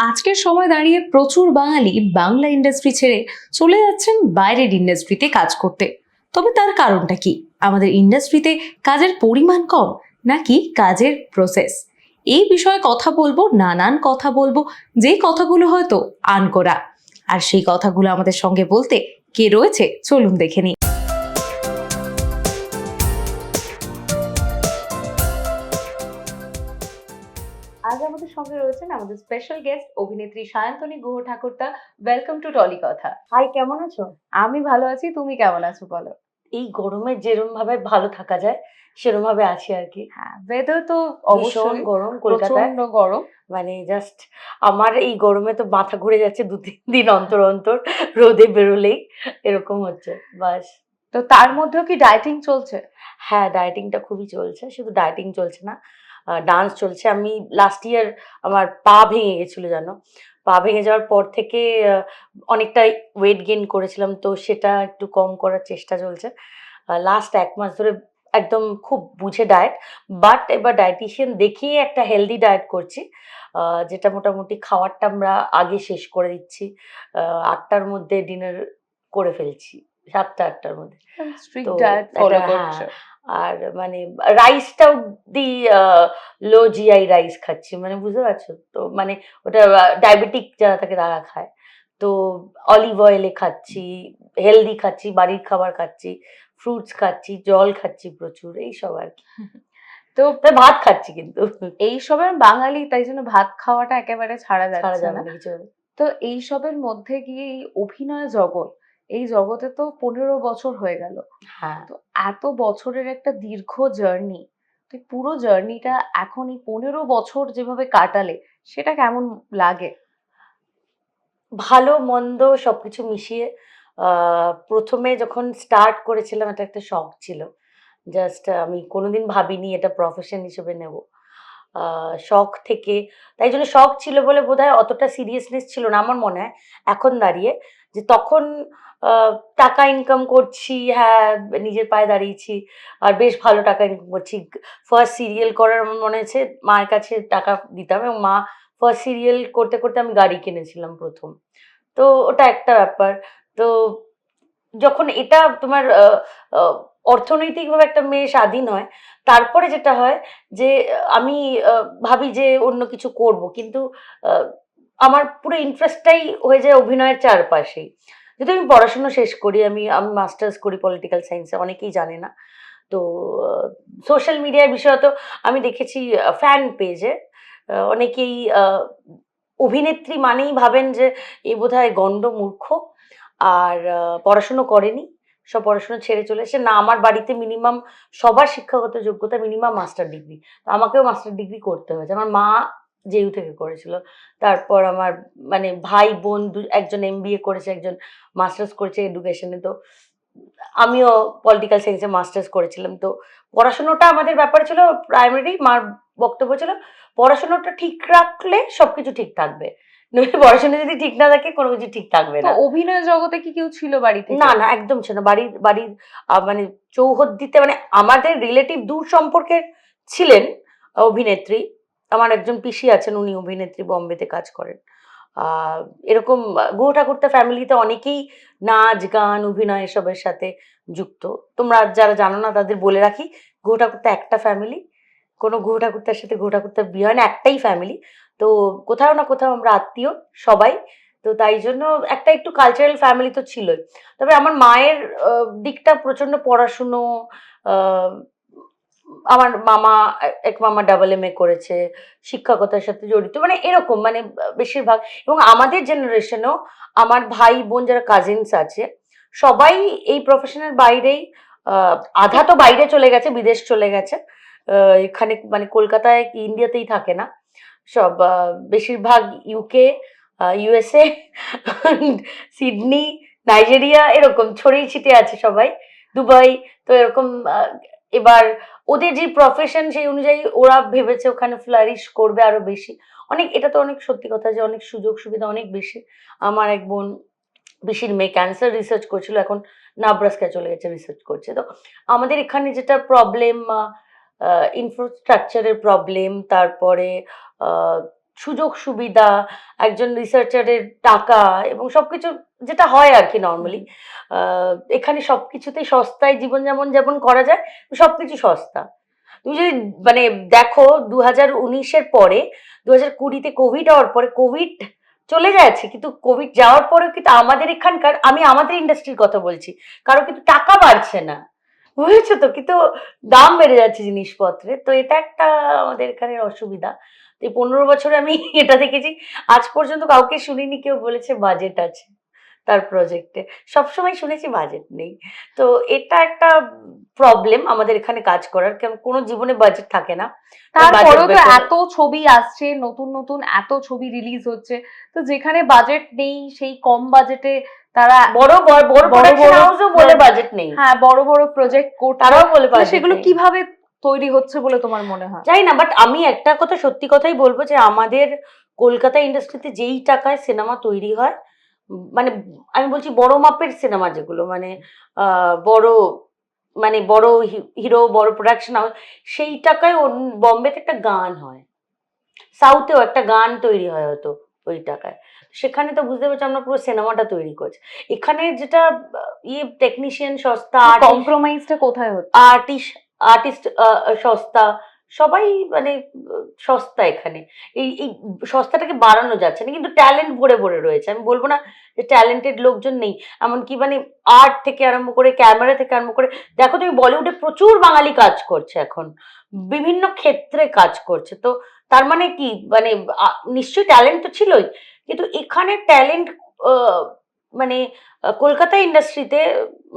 আজকের সময় দাঁড়িয়ে প্রচুর বাঙালি বাংলা ইন্ডাস্ট্রি ছেড়ে চলে যাচ্ছেন বাইরের ইন্ডাস্ট্রিতে কাজ করতে। তবে তার কারণটা কি? আমাদের ইন্ডাস্ট্রিতে কাজের পরিমাণ কম নাকি কাজের প্রসেস এই বিষয়ে কথা বলব, নানান কথা বলব, যে কথাগুলো হয়তো আন করা আর সেই কথাগুলো আমাদের সঙ্গে বলতে কে রয়েছে? চলুন দেখে নিই। সঙ্গে রয়েছেন আমাদের স্পেশাল গেস্ট অভিনেত্রী Sayantani Guha Thakurta welcome to Tolly Kotha hi কেমন আছো? আমি ভালো আছি তুমি কেমন আছো বলো? এই গরমে যেরম ভাবে ভালো থাকা যায় সেরম ভাবে আছি আর কি। হ্যাঁ ওয়েদার তো অবশ্যই গরম কলকাতায়। গরম। মানে জাস্ট আমার এই গরমে তো মাথা ঘুরে যাচ্ছে দু তিন দিন অন্তর অন্তর রোদে বেরোলেই এরকম হচ্ছে বাস। তো তার মধ্যেও কি ডায়েটিং চলছে? হ্যাঁ ডায়েটিংটা খুবই চলছে শুধু ডায়েটিং চলছে না ডান্স চলছে। আমি লাস্ট ইয়ার আমার পা ভেঙে গেছিল জানো? পা ভেঙে যাওয়ার পর থেকে অনেকটা ওয়েট গেইন করেছিলাম তো সেটা একটু কম করার চেষ্টা চলছে। লাস্ট এক মাস ধরে একদম খুব বুঝে ডায়েট বাট এবার ডায়েটিশিয়ান দেখিয়ে একটা হেলদি ডায়েট করছি। যেটা মোটামুটি খাওয়ারটা আমরা আগে শেষ করে দিচ্ছি। আটটার মধ্যে ডিনার করে ফেলছি সাতটা আটটার মধ্যে। হ্যাঁ, আর মানে রাইসটা অব্দি লো জিআই রাইস খাচ্ছি মানে বুঝতে পারছ? তো মানে ওটা ডায়াবেটিক যারা থাকে তারা খায়। তো অলিভ অয়েলে খাচ্ছি হেলদি খাচ্ছি বাড়ির খাবার খাচ্ছি ফ্রুটস খাচ্ছি জল খাচ্ছি প্রচুর এইসব আর কি। তো ভাত খাচ্ছি কিন্তু। এইসবের বাঙালি তাই জন্য ভাত খাওয়াটা একেবারে ছাড়া যাচ্ছে না। তো এইসবের মধ্যে গিয়ে এই অভিনয় জগৎ এই জগতে তো পনেরো বছর হয়ে গেল। হ্যাঁ। তো এত বছরের একটা দীর্ঘ জার্নি তো এই পুরো জার্নিটা এখন এই পনেরো বছর যেভাবে কাটালে, সেটা কেমন লাগে? ভালো, মন্দ সবকিছু মিশিয়ে প্রথমে যখন স্টার্ট করেছিলাম, এটা একটা শখ ছিল। জাস্ট আমি কোনোদিন ভাবিনি এটা প্রফেশন হিসেবে নেব। শখ থেকে, তাই জন্য শখ ছিল বলে বোধহয় অতটা সিরিয়াসনেস ছিল না আমার মনে হয়। এখন দাঁড়িয়ে যে তখন টাকা ইনকাম করছি হ্যাঁ নিজের পায়ে দাঁড়িয়েছি, আর বেশ ভালো টাকা ইনকাম করছি। ফার্স্ট সিরিয়াল করার আমার মনে হয়েছে মায়ের কাছে টাকা দিতাম এবং মা ফার্স্ট সিরিয়াল করতে করতে আমি গাড়ি কিনেছিলাম প্রথম। তো ওটা একটা ব্যাপার। তো যখন এটা তোমার অর্থনৈতিকভাবে একটা মেয়ে স্বাধীন হয়, তারপরে যেটা হয় যে, আমি ভাবি যে অন্য কিছু করব। কিন্তু আমার পুরো ইন্টারেস্টটাই হয়ে যায় অভিনয়ের চারপাশেই। যদি আমি পড়াশুনো শেষ করি, আমি আমি মাস্টার্স করি পলিটিক্যাল সায়েন্সে অনেকেই জানে না। তো সোশ্যাল মিডিয়ার বিষয়ত আমি দেখেছি ফ্যান পেজে অনেকেই অভিনেত্রী মানেই ভাবেন যে এ বোধ হয় গণ্ড মূর্খ, আর পড়াশুনো করেনি, সব পড়াশুনো ছেড়ে চলে এসে না, আমার বাড়িতে মিনিমাম সবার শিক্ষাগত যোগ্যতা মিনিমাম মাস্টার ডিগ্রি আমাকেও মাস্টার ডিগ্রি করতে হয়েছে। আমার মা জেইউ থেকে করেছিল। তারপর আমার মানে ভাই বোন একজন এম করেছে একজন মাস্টার্স করেছে এডুকেশনে তো আমিও পলিটিক্যাল সায়েন্সে মাস্টার্স করেছিলাম। তো পড়াশোনাটা আমাদের ব্যাপার ছিল প্রাইমারি মার বক্তব্য ছিল পড়াশোনাটা ঠিক রাখলে সবকিছু ঠিক থাকবে। নইলে পড়াশোনা যদি ঠিক না থাকে কোনো কিছু ঠিক থাকবে না। অভিনয় জগতে কি কেউ ছিল বাড়িতে? না না একদম ছিল না। বাড়ির বাড়ির মানে চৌহদ্দিতে মানে আমাদের রিলেটিভ দূর সম্পর্কের ছিলেন অভিনেত্রী। আমার একজন পিসি আছেন, উনি অভিনেত্রী বম্বেতে কাজ করেন। এরকম গুহ ঠাকুরতা ফ্যামিলিতে অনেকেই নাচ, গান, অভিনয় এসবের সাথে যুক্ত। তোমরা যারা জানো না, তাদের বলে রাখি, গুহ ঠাকুরতা একটা ফ্যামিলি। কোনো গুহ ঠাকুরতার সাথে গুহ ঠাকুরতার বিয়ে হয় না, একটাই ফ্যামিলি। তো কোথাও না কোথাও আমরা আত্মীয়, সবাই। তো তাই জন্য একটা একটু কালচারাল ফ্যামিলি তো ছিলই। তবে আমার মায়ের দিকটা প্রচণ্ড পড়াশুনো আমার মামা, এক মামা ডাবল এম এ করেছে, শিক্ষকতার সাথে জড়িত মানে এরকম মানে বেশিরভাগ, এবং আমাদের জেনারেশনেও আমার ভাই, বোন যারা কাজিনস আছে, সবাই এই প্রফেশনের বাইরেই আধা তো বাইরে চলে গেছে, বিদেশ চলে গেছে এখানে মানে কলকাতায় ইন্ডিয়াতেই থাকে না, সব বেশিরভাগ ইউকে ইউএসএ সিডনি, নাইজেরিয়া, এরকম, ছড়িয়ে ছিটে আছে সবাই, দুবাই, তো এরকম এবার ওদের যে প্রফেশন সেই অনুযায়ী ওরা ভেবেছে ওখানে ফ্লারিশ করবে আরও বেশি। অনেক, এটা তো অনেক সত্যি কথা যে অনেক সুযোগ সুবিধা অনেক বেশি। আমার এক বোন বেশির মেয়ে ক্যান্সার রিসার্চ করছিল, এখন নাব্রাস্কায় চলে গেছে রিসার্চ করছে। তো আমাদের এখানে যেটা প্রবলেম ইনফ্রাস্ট্রাকচারের প্রবলেম তারপরে সুযোগ সুবিধা, একজন রিসার্চারের টাকা এবং সবকিছু যেটা হয় আর কি নর্মালি এখানে সবকিছুতেই সস্তায় জীবন যেমন করা যায়, সবকিছু সস্তা। তুমি যদি মানে দেখো দু হাজার উনিশের পরে দু হাজার কুড়িতে কোভিড হওয়ার পরে কোভিড চলে যাচ্ছে কিন্তু কোভিড যাওয়ার পরেও কিন্তু আমাদের এখানকার, আমি আমাদের ইন্ডাস্ট্রির কথা বলছি, কারও কিন্তু টাকা বাড়ছে না। বুঝেছ তো? কিন্তু দাম বেড়ে যাচ্ছে জিনিসপত্রের তো এটা একটা আমাদের এখানে অসুবিধা। তো এই পনেরো বছরে আমি এটা দেখেছি। আজ পর্যন্ত কাউকে শুনিনি কেউ বলেছে বাজেট আছে তার প্রজেক্টে সবসময় শুনেছি বাজেট নেই। তো এটা একটা প্রবলেম আমাদের এখানে কাজ করার। কারণ কোনো জীবনে বাজেট থাকে না। তারপরেও তো এত ছবি আসছে নতুন নতুন এত ছবি রিলিজ হচ্ছে। তো যেখানে বাজেট নেই সেই কম বাজেটে তারা বড় বড় বড় বড় বলে বাজেট নেই। হ্যাঁ বড় বড় প্রজেক্ট তারাও বলে সেগুলো কীভাবে তৈরি হচ্ছে বলে তোমার মনে হয়? জানি না বাট আমি একটা কথা সত্যি কথাই বলব যে আমাদের কলকাতা ইন্ডাস্ট্রিতে যেই টাকায় সিনেমা তৈরি হয় মানে আমি বলছি বড় মাপের সিনেমা যেগুলো মানে বড় মানে বড় হিরো বড় প্রোডাকশন সেই টাকায় বম্বেতে একটা গান হয়। সাউথেও একটা গান তৈরি হয় হয়তো ওই টাকায়। সেখানে তো বুঝতে পারছি আমরা পুরো সিনেমাটা তৈরি করছি। এখানে যেটা ইয়ে টেকনিশিয়ান সস্তা কম্প্রোমাইজটা কোথায় হচ্ছে? আর্টিস্ট আর্টিস্ট সস্তা, সবাই মানে সস্তা এখানে। এই এই সস্তাটাকে বাড়ানো যাচ্ছে না, কিন্তু ট্যালেন্ট ভরে ভরে রয়েছে। আমি বলব না যে ট্যালেন্টেড লোকজন নেই, এমনকি মানে আর্ট থেকে আরম্ভ করে, ক্যামেরা থেকে আরম্ভ করে, দেখো তুমি বলিউডে প্রচুর বাঙালি কাজ করছে এখন, বিভিন্ন ক্ষেত্রে কাজ করছে। তো তার মানে কি মানে নিশ্চয়ই ট্যালেন্ট তো ছিলই, কিন্তু এখানে ট্যালেন্ট মানে কলকাতা ইন্ডাস্ট্রিতে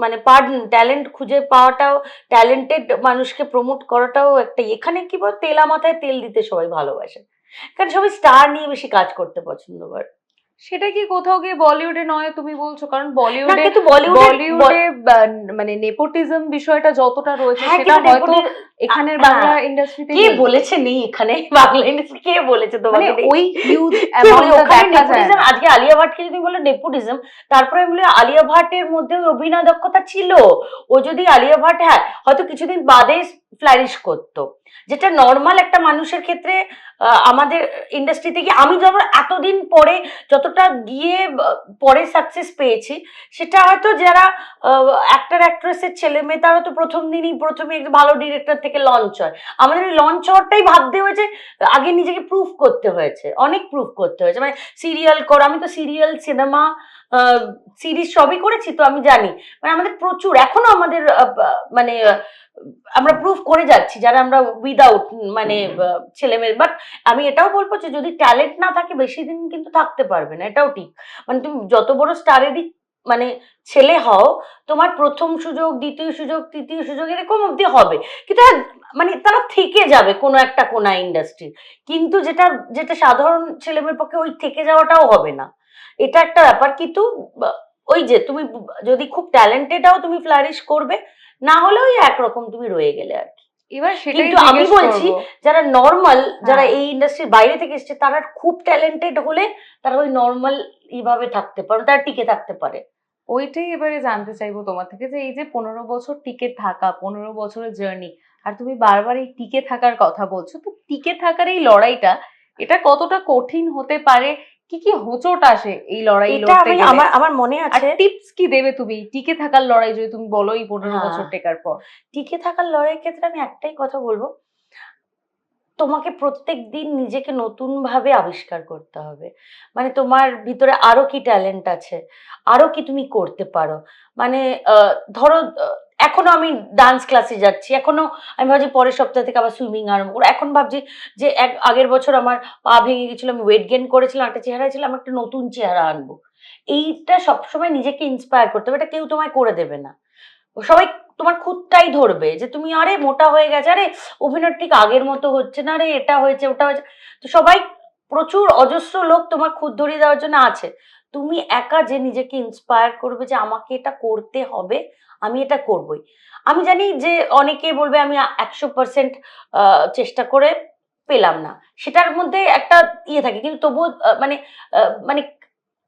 মানে পার ট্যালেন্ট খুঁজে পাওয়াটাও ট্যালেন্টেড মানুষকে প্রমোট করাটাও একটা, এখানে কি বল, তেলা মাথায় তেল দিতে সবাই ভালোবাসে। কারণ সবাই স্টার নিয়ে বেশি কাজ করতে পছন্দ করে। সেটা কি কোথাও গিয়ে বলিউডে নয় তুমি বলছো কারণ বলিউডে কিন্তু বলিউডে মানে নেপোটিজম বিষয়টা যতটা রয়েছে হ্যাঁ সেটা হয়তো এখানের। বাংলা ইন্ডাস্ট্রিতে কে বলেছে নেই এখানে বাংলা ইন্ডাস্ট্রি কে বলেছে মানে তোমাকে ওই হিউজ কি বলি, অ্যামাউন্টটা ওখানে দেখা যায় nepotism, না। আজকে আলিয়া ভাটকে যদি বলে নেপোটিজম তারপরে আমি বলি আলিয়া ভাটের মধ্যে অভিনয় দক্ষতা ছিল ও যদি আলিয়া ভাট হ্যাঁ হয়তো কিছুদিন বাদে ফ্লারিশ করতো। যেটা নর্মাল একটা মানুষের ক্ষেত্রে আমাদের ইন্ডাস্ট্রিতে গিয়ে আমি যখন এতদিন পরে যতটা গিয়ে, পরে সাকসেস পেয়েছি, সেটা হয়তো যারা অ্যাক্টর অ্যাক্ট্রেসের ছেলে মেয়ে, তারা তো প্রথম দিনই, প্রথমে ভালো ডিরেক্টর থেকে লঞ্চ হয়। আমাদের ওই লঞ্চ হওয়ারটাই ভাবতে হয়েছে, আগে নিজেকে প্রুফ করতে হয়েছে, অনেক প্রুফ করতে হয়েছে। মানে সিরিয়াল কর, আমি তো সিরিয়াল সিনেমা সিরিজ সবই করেছি তো আমি জানি। মানে আমাদের প্রচুর, এখনও আমাদের মানে আমরা প্রুফ করে যাচ্ছি যারা আমরা উইদাউট মানে ছেলে মেয়ে বাট আমি এটাও বলব যে যদি ট্যালেন্ট না থাকে বেশি দিন কিন্তু থাকতে পারবে না এটাও ঠিক। মানে তুমি যত বড় স্টারেরই মানে ছেলে হও তোমার প্রথম সুযোগ দ্বিতীয় সুযোগ তৃতীয় সুযোগ এরকম অবধি হবে। কিন্তু হ্যাঁ, মানে তারা থেকে যাবে কোনো একটা কোনা ইন্ডাস্ট্রি কিন্তু যেটা যেটা সাধারণ ছেলেমেয়ের পক্ষে ওই থেকে যাওয়াটাও হবে না। এটা একটা ব্যাপার। কিন্তু ওই যে তুমি যদি খুব ট্যালেন্টেড হও তুমি ফ্লারিশ করবে। না হলে ওই একরকম তুমি রয়ে গেলে আর কি। এবার সেটাই কিন্তু আমি বলছি, যারা নর্মাল যারা হ্যাঁ। এই ইন্ডাস্ট্রির বাইরে থেকে এসছে তারা খুব ট্যালেন্টেড হলে তারা ওই নর্মাল এইভাবে থাকতে পারে তারা টিকে থাকতে পারে ওইটাই এবারে জানতে চাইব তোমার থেকে যে এই যে পনেরো বছর টিকে থাকা পনেরো বছরের জার্নি আর তুমি বারবার এই টিকে থাকার কথা বলছো তো টিকে থাকার এই লড়াইটা এটা কতটা কঠিন হতে পারে কি কি হোঁচট আসে এই লড়াই লড়তে আমার আমার মনে আছে টিপস কি দেবে তুমি? টিকে থাকার লড়াই যদি তুমি বলো এই পনেরো হ্যাঁ। বছর টেকার পর। টিকে থাকার লড়াইয়ের ক্ষেত্রে আমি একটাই কথা বলব। তোমাকে প্রত্যেক দিন নিজেকে নতুন ভাবে আবিষ্কার করতে হবে। মানে তোমার ভিতরে আরও কি ট্যালেন্ট আছে? আরও কি তুমি করতে পারো? মানে আহ, ধরো এখনও আমি ডান্স ক্লাসে যাচ্ছি, এখনও আমি ভাবছি পরের সপ্তাহ থেকে আবার সুইমিং আরম্ভ করব। এখন ভাবছি যে এক, আগের বছর আমার পা ভেঙে গেছিল, আমি ওয়েট গেন করেছিলাম, একটা চেহারা ছিল আমি একটা নতুন চেহারা আনব। এইটা সবসময় নিজেকে ইন্সপায়ার করতে হবে, এটা কেউ তোমায় করে দেবে না। সবাই তোমার খুদটাই ধরবে যে তুমি আরে মোটা হয়ে গেছে, আরে অভিনয় ঠিক আগের মতো হচ্ছে না রে এটা হয়েছে, ওটা হয়েছে। তো সবাই প্রচুর অজস্র লোক তোমার খুদ ধরিয়ে দেওয়ার জন্য আছে। তুমি একা যে নিজেকে ইন্সপায়ার করবে যে আমাকে এটা করতে হবে আমি এটা করবই। আমি জানি যে অনেকে বলবে আমি একশো পার্সেন্ট চেষ্টা করে পেলাম না। সেটার মধ্যে একটা ইয়ে থাকে, কিন্তু তবুও মানে মানে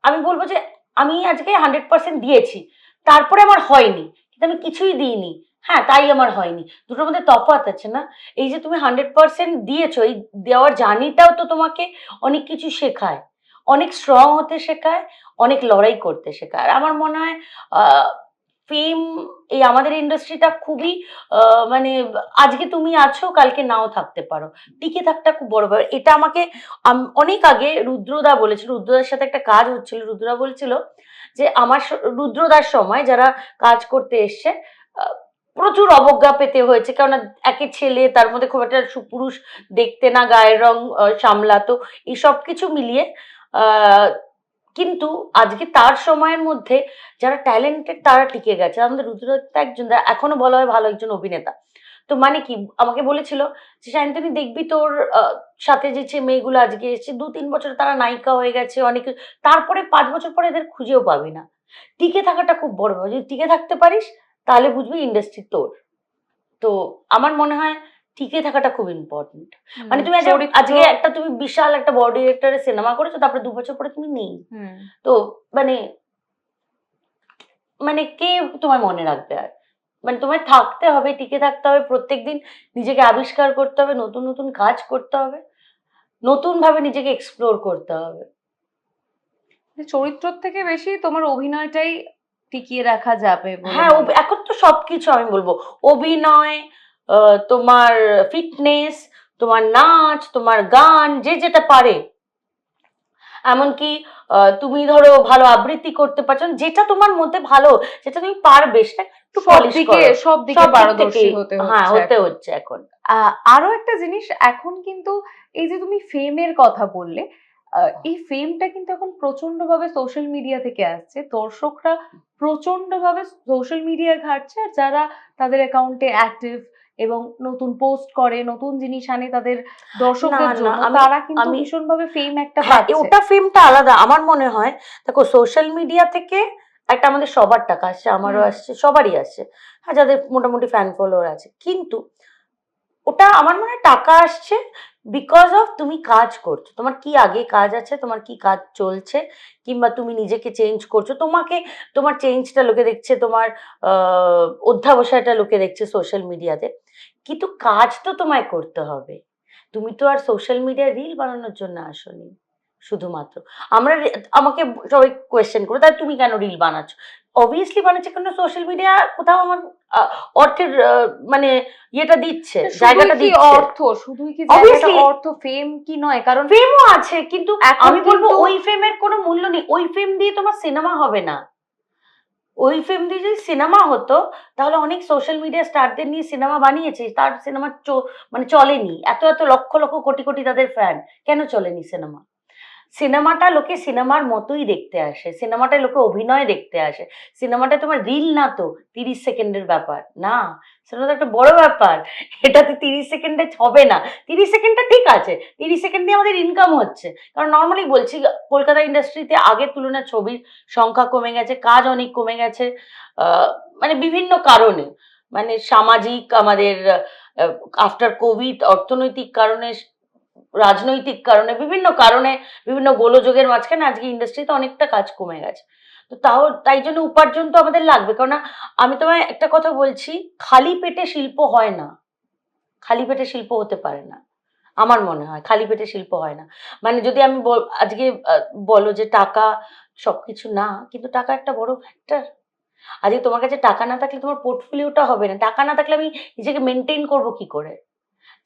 আমি বলব যে আমি আজকে হান্ড্রেড পার্সেন্ট দিয়েছি, তারপরে আমার হয়নি, কিন্তু আমি কিছুই দিইনি। হ্যাঁ তাই আমার হয়নি। দুটোর মধ্যে তফাৎ আছে না? এই যে তুমি হান্ড্রেড পার্সেন্ট দিয়েছ, এই দেওয়ার জার্নিটাও তো তোমাকে অনেক কিছু শেখায়। অনেক স্ট্রং হতে শেখায়, অনেক লড়াই করতে শেখায়। আর আমার মনে হয় ফেম এই আমাদের ইন্ডাস্ট্রিটা খুবই মানে আজকে তুমি আছো, কালকে নাও থাকতে পারো। টিকে থাকটা খুব বড় ব্যাপার। এটা আমাকে, আম- অনেক আগে রুদ্রদা বলেছিল, রুদ্রদার সাথে একটা কাজ হচ্ছিল। রুদ্রদা বলছিল যে, আমার রুদ্রদার সময় যারা কাজ করতে এসছে প্রচুর অবজ্ঞা পেতে হয়েছে। কেননা একে ছেলে, তার মধ্যে খুব একটা সুপুরুষ, দেখতে না, গায়ের রং সামলাতো এই সব কিছু মিলিয়ে কিন্তু আজকে তার সময়ের মধ্যে যারা ট্যালেন্টেড তারা টিকে গেছে। আমাদের রুদ্রদত্ত একজন এখনও বলা হয় ভালো একজন অভিনেতা। তো মানে কি, আমাকে বলেছিল যে শান্তনী দেখবি তোর সাথে যে মেয়েগুলো আজকে এসেছে দু তিন বছর তারা নায়িকা হয়ে গেছে, অনেক তারপরে পাঁচ বছর পরে এদের খুঁজেও পাবি না। টিকে থাকাটা খুব বড় যদি টিকে থাকতে পারিস, তাহলে বুঝবি ইন্ডাস্ট্রি তোর। তো আমার মনে হয় টিকে থাকাটা খুব ইম্পর্টেন্ট মানে তুমি আজকে একটা তুমি বিশাল একটা বড় ডিরেক্টরের সিনেমা করেছ তারপরে দু বছর পরে তুমি নেই। তো মানে মানে কে তোমার মনে রাখবে আর? মানে তোমায় থাকতে হবে টিকে থাকতে হবে প্রত্যেকদিন নিজেকে আবিষ্কার করতে হবে নতুন নতুন কাজ করতে হবে নতুন ভাবে নিজেকে এক্সপ্লোর করতে হবে। যে চরিত্রর থেকে বেশি তোমার অভিনয়টাই টিকিয়ে রাখা যাবে হ্যাঁ। এখন তো সবকিছু আমি বলব। অভিনয় তোমার ফিটনেস তোমার নাচ তোমার গান যে যেটা পারে। এমনকি তুমি ধরো ভালো আবৃত্তি করতে পারছ যেটা তোমার মধ্যে ভালো যেটা তুমি পারবে সেটা একটু করো। সব দিকে পারদর্শী হতে হ্যাঁ হতে হচ্ছে এখন। আরও একটা জিনিস এখন কিন্তু এই যে তুমি ফেমের কথা বললে এই ফেমটা কিন্তু এখন প্রচণ্ড ভাবে সোশ্যাল মিডিয়া থেকে আসছে। দর্শকরা প্রচণ্ড ভাবে সোশ্যাল মিডিয়া ঘাটছে আর যারা তাদের অ্যাকাউন্টে অ্যাক্টিভ এবং নতুন পোস্ট করে নতুন জিনিস আনে তাদের দর্শকদের জন্য। তারা কিন্তু ভীষণভাবে ভীষণ ভাবে ফেম একটা হ্যাঁ, পাচ্ছে। ওটা ফেমটা আলাদা। আমার মনে হয় দেখো সোশ্যাল মিডিয়া থেকে একটা আমাদের সবার টাকা আসছে আমারও আসছে সবারই আসছে। হ্যাঁ যাদের মোটামুটি ফ্যান ফলোয়ার আছে। কিন্তু ওটা আমার মনে হয় টাকা আসছে বিকজ অফ তুমি কাজ করছ, তোমার কি আগে কাজ আছে, তোমার কি কাজ চলছে, কিংবা তুমি নিজেকে চেঞ্জ করছ, তোমাকে, তোমার চেঞ্জটা লোকে দেখছে, তোমার অধ্যাবসায়টা লোকে দেখছে সোশ্যাল মিডিয়াতে কিন্তু কাজ তো তোমায় করতে হবে। তুমি তো আর সোশ্যাল মিডিয়া রিল বানানোর জন্য আসোনি, শুধুমাত্র। আমরা আমাকে সবাই কোয়েশ্চেন করে, তাহলে তুমি কেন রিল বানাচ্ছ? অবভিয়াসলি বানাচ্ছে কেন সোশ্যাল মিডিয়া কোথাও আমার অর্থের মানে ইয়েটা দিচ্ছে জায়গাটা দিচ্ছে। অর্থ? শুধুই কি জায়গাটা অর্থ? ফেম কি নয়? কারণ ফেমও আছে কিন্তু আমি বলব ওই ফেমের কোনো মূল্য নেই। ওই ফেম দিয়ে তোমার সিনেমা হবে না। ওই ফেম দিয়ে যদি সিনেমা হতো তাহলে অনেক সোশ্যাল মিডিয়া স্টারদের নিয়ে সিনেমা বানিয়েছে তার সিনেমা মানে চলেনি। এত এত লক্ষ লক্ষ কোটি কোটি তাদের ফ্যান কেন চলেনি সিনেমা সিনেমাটা লোকে সিনেমার মতোই দেখতে আসে, সিনেমাটায় লোকে অভিনয় দেখতে আসে, সিনেমাটা তোমার রিল না তো, তিরিশ সেকেন্ডের ব্যাপার, না। সেটা তো একটা বড় ব্যাপার, এটাতে তিরিশ সেকেন্ডে হবে না। তিরিশ সেকেন্ডটা ঠিক আছে, তিরিশ সেকেন্ড দিয়ে আমাদের ইনকাম হচ্ছে। কারণ নর্মালি বলছি, কলকাতা ইন্ডাস্ট্রিতে আগের তুলনায় ছবির সংখ্যা কমে গেছে, কাজ অনেক কমে গেছে মানে বিভিন্ন কারণে। মানে সামাজিক আমাদের আফটার কোভিড অর্থনৈতিক কারণে রাজনৈতিক কারণে, বিভিন্ন কারণে, বিভিন্ন গোলযোগের মাঝখানে আজকে ইন্ডাস্ট্রিতে অনেকটা কাজ কমে গেছে। তো তাও, তাই জন্য উপার্জন তো আমাদের লাগবে। কেননা আমি তোমায় একটা কথা বলছি, খালি পেটে শিল্প হয় না। খালি পেটে শিল্প হতে পারে না। আমার মনে হয়, খালি পেটে শিল্প হয় না। মানে যদি আমি আজকে বলো যে টাকা সবকিছু না, কিন্তু টাকা একটা বড় ফ্যাক্টর আজকে তোমার কাছে টাকা না থাকলে তোমার পোর্টফোলিওটা হবে না। টাকা না থাকলে আমি নিজেকে মেনটেন করব কি করে?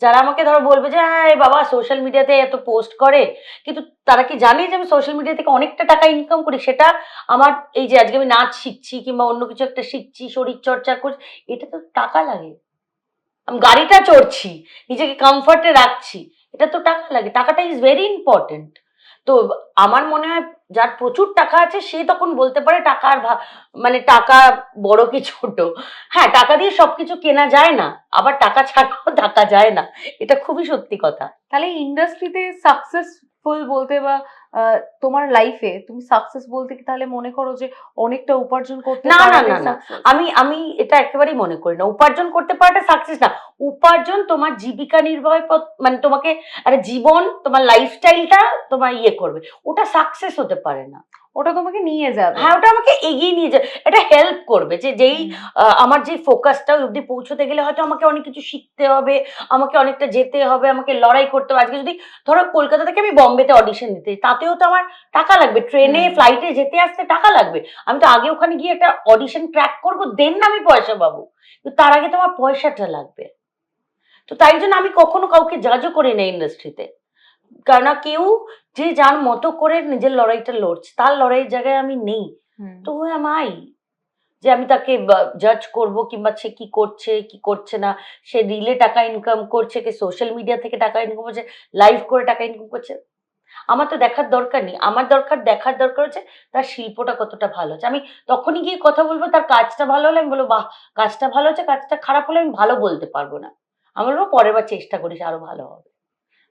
যারা আমাকে ধরো বলবে যে হ্যাঁ বাবা সোশ্যাল মিডিয়াতে এত পোস্ট করে। কিন্তু তারা কি জানে যে আমি সোশ্যাল মিডিয়া থেকে অনেকটা টাকা ইনকাম করি? সেটা আমার এই যে আজকে আমি নাচ শিখছি কিংবা অন্য কিছু একটা শিখছি, শরীর চর্চা করছি, এটা তো টাকা লাগে। আমি গাড়িটা চড়ছি, নিজেকে কমফর্টে রাখছি, এটা তো টাকা লাগে। টাকাটা ইজ ভেরি ইম্পর্টেন্ট তো আমার মনে হয় যার প্রচুর টাকা আছে, সে তখন বলতে পারে টাকার মানে টাকা বড় কি ছোট। হ্যাঁ টাকা দিয়ে সবকিছু কেনা যায় না। আবার টাকা ছাড়াও টাকা যায় না। এটা খুবই সত্যি কথা। তাহলে ইন্ডাস্ট্রিতে সাকসেসফুল বলতে বা তোমার লাইফে তুমি সাকসেস বলতে কি তাহলে মনে করো যে অনেকটা উপার্জন করতে না, না, না, না। আমি আমি এটা একেবারেই মনে করি না। উপার্জন করতে পারাটা সাকসেস না। উপার্জন তোমার জীবিকা নির্বাহের পথ- মানে তোমাকে একটা জীবন তোমার লাইফস্টাইলটা তোমার ইয়ে করবে। ওটা সাকসেস হতে পারে না। ওটা তোমাকে নিয়ে যাবে। হ্যাঁ ওটা আমাকে এগিয়ে নিয়ে যায় এটা হেল্প করবে যে যেই আমার যে ফোকাসটা অব্দি পৌঁছতে গেলে হয়তো আমাকে অনেক কিছু শিখতে হবে আমাকে অনেকটা যেতে হবে আমাকে লড়াই করতে হবে। আজকে যদি ধরো কলকাতা থেকে আমি বম্বেতে অডিশন দিতে তাতেও তো আমার টাকা লাগবে। ট্রেনে ফ্লাইটে যেতে আসতে টাকা লাগবে। আমি তো আগে ওখানে গিয়ে একটা অডিশন ক্র্যাক করব দেন না আমি পয়সা পাবো। কিন্তু তার আগে তো আমার পয়সাটা লাগবে। তো তাই জন্য আমি কখনো কাউকে জাজও করি না ইন্ডাস্ট্রিতে কারণ কেউ যে যার মতো করে নিজের লড়াইটা লড়ছে তার লড়াইয়ের জায়গায় আমি নেই। তো হু আই যে আমি তাকে জাজ করব কিংবা সে কি করছে কি করছে না সে রিলে টাকা ইনকাম করছে কি সোশ্যাল মিডিয়া থেকে টাকা ইনকাম করছে লাইভ করে টাকা ইনকাম করছে? আমার তো দেখার দরকার নেই। আমার দরকার দেখার দরকার হচ্ছে তার শিল্পটা কতটা ভালো হচ্ছে। আমি তখনই গিয়ে কথা বলব তার কাজটা ভালো হলে আমি বলব বাহ কাজটা ভালো হচ্ছে কাজটা খারাপ হলে আমি ভালো বলতে পারব না। আমি বলব পরের বার চেষ্টা করিস আরও ভালো হবে।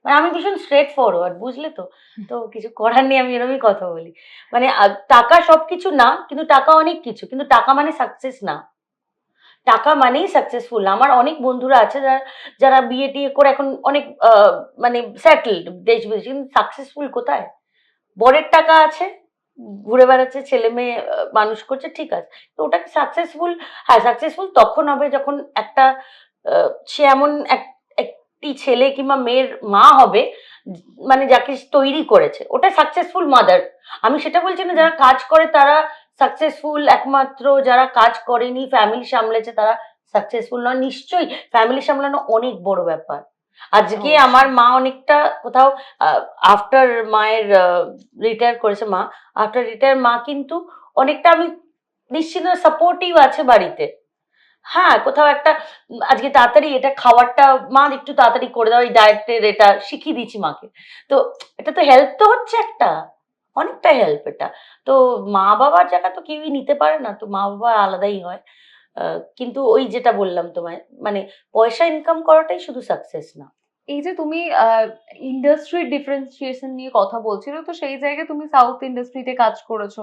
মানে আমি ভীষণ স্ট্রেট ফরওয়ার্ড বুঝলে তো? তো কিছু করার নেই আমি এরকমই কথা বলি। মানে টাকা সব কিছু না কিন্তু টাকা অনেক কিছু কিন্তু টাকা মানে সাকসেস না। টাকা মানেই সাকসেসফুল আমার অনেক বন্ধুরা আছে যারা যারা বিয়ে টিয়ে করে এখন অনেক মানে সেটেলড দেশ বিদেশে কিন্তু সাকসেসফুল কোথায়? বরের টাকা আছে ঘুরে বেড়াচ্ছে ছেলে মেয়ে মানুষ করছে ঠিক আছে। তো ওটাকে সাকসেসফুল হ্যাঁ সাকসেসফুল তখন হবে যখন একটা সে এমন এক- একটি ছেলে কিংবা মেয়ের মা হবে মানে যাকে তৈরি করেছে ওটা সাকসেসফুল মাদার আমি সেটা বলছি না যারা কাজ করে তারা সাকসেসফুল একমাত্র যারা কাজ করেনি ফ্যামিলি সামলেছে তারা সাকসেসফুল নয়। নিশ্চয়ই ফ্যামিলি সামলানো অনেক বড় ব্যাপার। আজকে আমার মা অনেকটা কোথাও আফটার মায়ের রিটায়ার করেছে মা আফটার রিটায়ার মা কিন্তু অনেকটা আমি নিশ্চিত সাপোর্টিভ আছে বাড়িতে। হ্যাঁ কোথাও একটা আজকে তাড়াতাড়ি এটা খাওয়ারটা মা একটু তাড়াতাড়ি করে দাও এই ডায়েটের এটা শিখিয়ে দিচ্ছি মাকে। তো এটা তো হেল্প তো হচ্ছে একটা, অনেকটা হেল্প এটা। তো মা বাবার জায়গা তো কেউই নিতে পারে না, তো মা বাবা আলাদাই হয়। কিন্তু ওই যেটা বললাম তোমায় মানে পয়সা ইনকাম করাটাই শুধু সাকসেস না। এই যে তুমি ইন্ডাস্ট্রির ডিফারেন্সিয়েশন নিয়ে কথা বলছিল তো সেই জায়গায় তুমি সাউথ ইন্ডাস্ট্রিতে কাজ করেছ।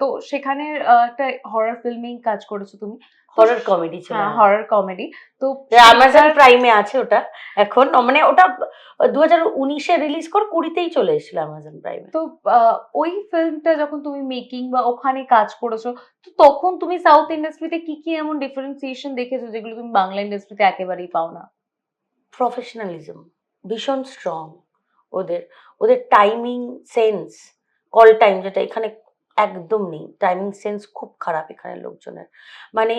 তো সেখানে একটা হরর ফিল্মিং কাজ করেছ তুমি। হরর কমেডি ছিল হ্যাঁ হরর কমেডি তো অ্যামাজন প্রাইমে আছে ওটা এখন। মানে ওটা দু হাজার উনিশে রিলিজ করে কুড়িতেই চলে এসেছিল অ্যামাজন প্রাইমে তো ওই ফিল্মটা যখন তুমি মেকিং বা ওখানে কাজ করেছ তো তখন তুমি সাউথ ইন্ডাস্ট্রিতে কি কি এমন ডিফারেন্সিয়েশন দেখেছ যেগুলো তুমি বাংলা ইন্ডাস্ট্রিতে একেবারেই পাও না প্রফেশনালিজম ভীষণ স্ট্রং ওদের ওদের টাইমিং সেন্স কল টাইম যেটা এখানে একদম নেই। টাইমিং সেন্স খুব খারাপ এখানে লোকজনের। মানে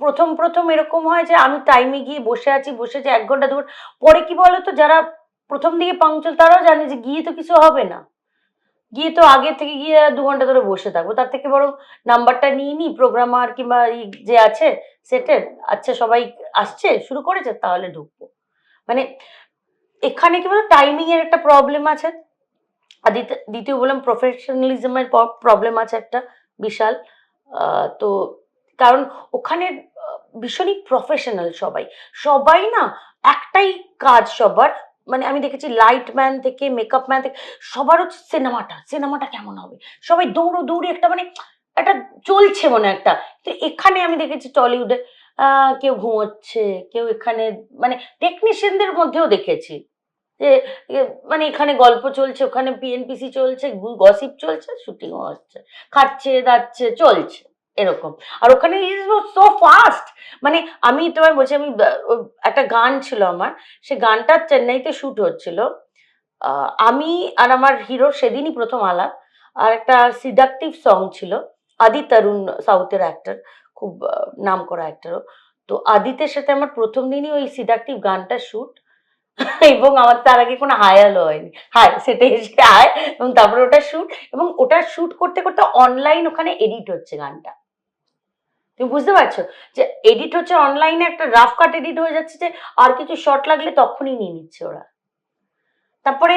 প্রথম প্রথম এরকম হয় যে আমি টাইমে গিয়ে বসে আছি, বসে যে এক ঘণ্টা, দু ঘণ্টা, পরে কি বলতো, যারা প্রথম দিকে পাংচল তারাও জানে যে গিয়ে তো কিছু হবে না। গিয়ে তো আগে থেকে গিয়ে দু ঘণ্টা ধরে বসে থাকব। তার থেকে বরং নাম্বারটা নিয়ে নিই প্রোগ্রামার কিংবা যে আছে সেটের আচ্ছা সবাই আসছে, শুরু করেছে, তাহলে ঢুকবো। মানে এখানে কি বলতো টাইমিং এর একটা প্রবলেম আছে। আর দ্বিতীয়- বললাম প্রফেশনালিজমের প্রবলেম আছে একটা বিশাল। তো কারণ ওখানে ভীষণই প্রফেশনাল সবাই। সবাই না একটাই কাজ সবার মানে আমি দেখেছি লাইট ম্যান থেকে মেকআপ ম্যান থেকে, সবার হচ্ছে সিনেমাটা সিনেমাটা কেমন হবে? সবাই দৌড়ো দৌড়ে একটা মানে একটা চলছে মনে একটা। তো এখানে আমি দেখেছি টলিউডে কেউ ঘুমোচ্ছে, কেউ এখানে মানে টেকনিশিয়ানদের মধ্যেও দেখেছি। যে মানে এখানে গল্প চলছে, ওখানে পিএনপিসি চলছে গসিপ চলছে শুটিংও হচ্ছে। খাচ্ছে, দাচ্ছে, চলছে, এরকম। আর ওখানে ইজ সো ফাস্ট মানে আমি তোমায় বলছি, আমি একটা গান ছিল আমার, সে গানটা চেন্নাইতে শুট হচ্ছিল। আমি আর আমার হিরো সেদিনই প্রথম আলাপ, আর একটা সিডাকটিভ সং ছিল, আদি তরুণ সাউথের অ্যাক্টর খুব নাম করা অ্যাক্টরও তো আদিতের সাথে আমার প্রথম দিনই ওই সিডাকটিভ গানটা শুট এবং আমার তার আগে কোনো হায়ালও হয়নি। হায় সেটাই এসে হায়, এবং তারপরে ওটা শুট এবং ওটা শুট করতে করতে অনলাইন ওখানে এডিট হচ্ছে গানটা। তুমি বুঝতে পারছ? যে এডিট হচ্ছে অনলাইনে একটা রাফ কাট এডিট হয়ে যাচ্ছে যে আর কিছু শর্ট লাগলে তখনই নিয়ে নিচ্ছে ওরা। তারপরে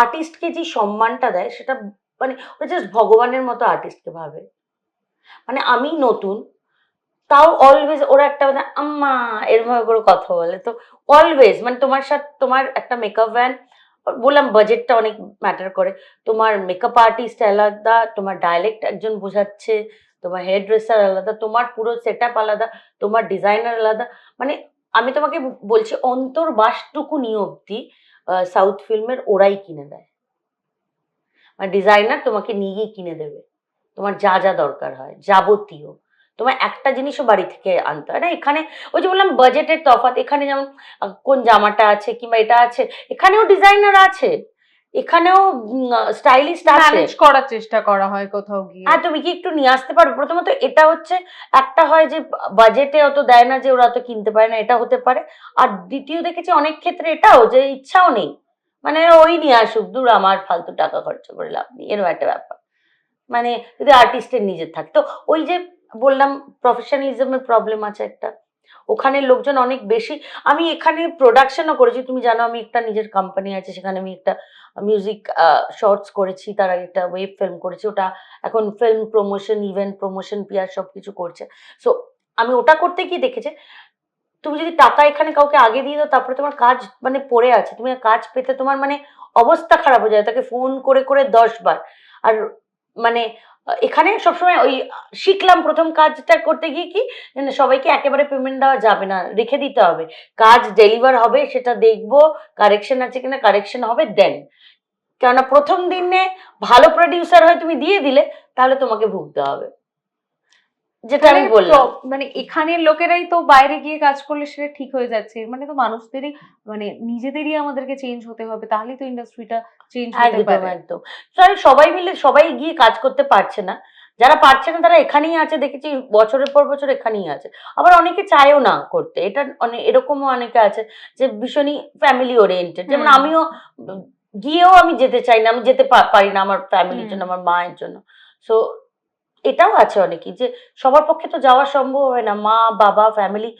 আর্টিস্টকে যে সম্মানটা দেয়, সেটা মানে ওরা জাস্ট ভগবানের মতো আর্টিস্টকে ভাবে। মানে আমি নতুন, তাও অলওয়েজ ওরা একটা মানে আম্মা এরভাবে করে কথা বলে। তো অলওয়েজ মানে তোমার সাথে, তোমার একটা মেকআপ ভ্যান বললাম বাজেটটা অনেক ম্যাটার করে। তোমার মেকআপ আর্টিস্ট আলাদা, তোমার ডাইলেক্ট একজন বোঝাচ্ছে, তোমার হেয়ার ড্রেসার আলাদা, তোমার পুরো সেট আলাদা, তোমার ডিজাইনার আলাদা। মানে আমি তোমাকে বলছি, অন্তর্বাসটুকু নিয়ে অব্দি সাউথ ফিল্মের ওরাই কিনে দেয়। মানে ডিজাইনার তোমাকে নিয়ে গিয়ে কিনে দেবে। তোমার যা যা দরকার হয় যাবতীয়। তোমার একটা জিনিসও বাড়ি থেকে আনতে হয় না। এখানে ওই যে বললাম বাজেটের তফাৎ এখানে যেমন কোন জামাটা আছে কিংবা এটা আছে এখানেও ডিজাইনার আছে এখানেও স্টাইলিস্ট ম্যানেজ করার চেষ্টা করা হয় কোথাও গিয়ে। হ্যাঁ তুমি কি একটু নিয়ে আসতে পারো? প্রথমত এটা হচ্ছে একটা হয় যে বাজেটে অত দেয় না যে ওরা অত কিনতে পারে না এটা হতে পারে। আর দ্বিতীয় দেখেছি অনেক ক্ষেত্রে এটাও যে ইচ্ছাও নেই। মানে ওই নিয়ে আসুক দূর আমার ফালতু টাকা খরচা করে লাভ নেই এরকম একটা ব্যাপার। মানে যদি আর্টিস্টের নিজের থাকে। তো ওই যে বললাম প্রফেশনালিজমের প্রবলেম আছে একটা। ওখানে লোকজন অনেক বেশি। আমি এখানে প্রোডাকশনও করেছি। তুমি জানো আমি একটা নিজের কোম্পানি আছে, সেখানে আমি একটা মিউজিক শর্টস করেছি, তার আগে একটা ওয়েব ফিল্ম করেছি। ওটা এখন film promotion event promotion PR সব কিছু করছে। সো আমি ওটা করতে গিয়ে দেখেছি। তুমি যদি টাকা এখানে কাউকে আগে দিয়ে দাও, তারপরে তোমার কাজ মানে পড়ে আছে। তুমি কাজ পেতে তোমার মানে অবস্থা খারাপ হয়ে যায়। তাকে ফোন করে করে দশ বার। আর মানে এখানে সবসময় ওই শিখলাম প্রথম কাজটা করতে গিয়ে কি, সবাইকে একেবারে পেমেন্ট দেওয়া যাবে না, রেখে দিতে হবে। কাজ ডেলিভার হবে, সেটা দেখব কারেকশন আছে কিনা কারেকশন হবে দেন কেননা প্রথম দিনে ভালো প্রডিউসার হয় তুমি দিয়ে দিলে, তাহলে তোমাকে ভুগতে হবে। যেটা আমি মানে বললাম মানে এখানের লোকেরাই তো বাইরে গিয়ে কাজ করলে সেটা ঠিক হয়ে যাচ্ছে। মানে তো মানুষদেরই মানে নিজেদেরই আমাদেরকে চেঞ্জ হতে হবে তাহলেই তো ইন্ডাস্ট্রিটা চেঞ্জ হতে পারে। একদম। সবাই মিলে সবাই গিয়ে কাজ করতে পারছে না। যারা পারছে না তারা এখানেই আছে দেখেছি বছরের পর বছর এখানেই আছে। আবার অনেকে চায়ও না করতে। এটা অনেক এরকমও অনেকে আছে যে ভীষণই ফ্যামিলি ওরিয়েন্টেড যেমন আমিও গিয়েও আমি যেতে চাই না আমি যেতে পারি না আমার ফ্যামিলির জন্য আমার মায়ের জন্য। সো এটাও আছে অনেকেই যে সবার পক্ষে তো যাওয়া সম্ভব হয় না মা বাবা ফ্যামিলি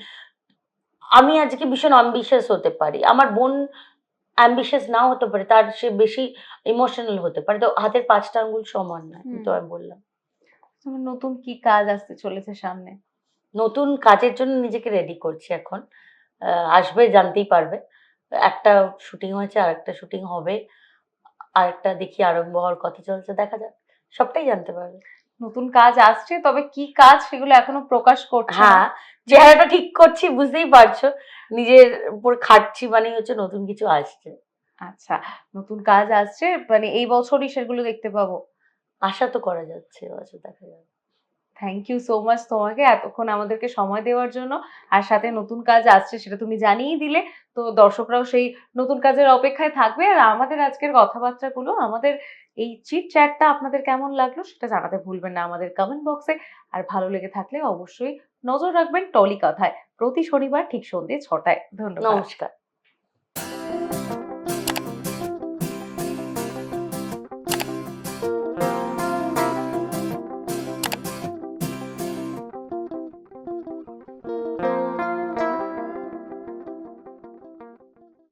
আমি আজকে ভীষণ অ্যাম্বিশিয়াস হতে পারি আমার বোন অ্যাম্বিশিয়াস নাও হতে পারে তার সে বেশি ইমোশনাল হতে পারে তো হাতের পাঁচটা আঙ্গুল সমান নয় তো আমি বললাম। নতুন কি কাজ আসতে চলেছে সামনে? নতুন কাজের জন্য নিজেকে রেডি করছি এখন আসবে জানতেই পারবে একটা শুটিং হয়েছে আর একটা শুটিং হবে আর একটা দেখি আরম্ভ হওয়ার কথা চলছে দেখা যাক সবটাই জানতে পারবে। নতুন কাজ আসছে তবে কি কাজ সেগুলো এখনও প্রকাশ করছে। হ্যাঁ চেহারাটা ঠিক করছি বুঝতেই পারছ। নিজের উপর খাটছি মানে হচ্ছে নতুন কিছু আসছে। আচ্ছা নতুন কাজ আসছে মানে এই বছরই সেগুলো দেখতে পাবো। আশা তো করা যাচ্ছে দেখা যাবে। থ্যাংক ইউ সো মাচ তোমাকে এতক্ষণ আমাদেরকে সময় দেওয়ার জন্য। আর সাথে নতুন কাজ আসছে সেটা তুমি জানিয়ে দিলে। তো দর্শকরাও সেই নতুন কাজের অপেক্ষায় থাকবে। আর আমাদের আজকের কথাবার্তাগুলো, আমাদের এই চিট চ্যাটটা আপনাদের কেমন লাগল সেটা জানাতে ভুলবেন না আমাদের কমেন্ট বক্সে আর ভালো লেগে থাকলে অবশ্যই নজর রাখবেন টলি কথায়। প্রতি শনিবার ঠিক সন্ধ্যে ছটায়। ধন্যবাদ। নমস্কার।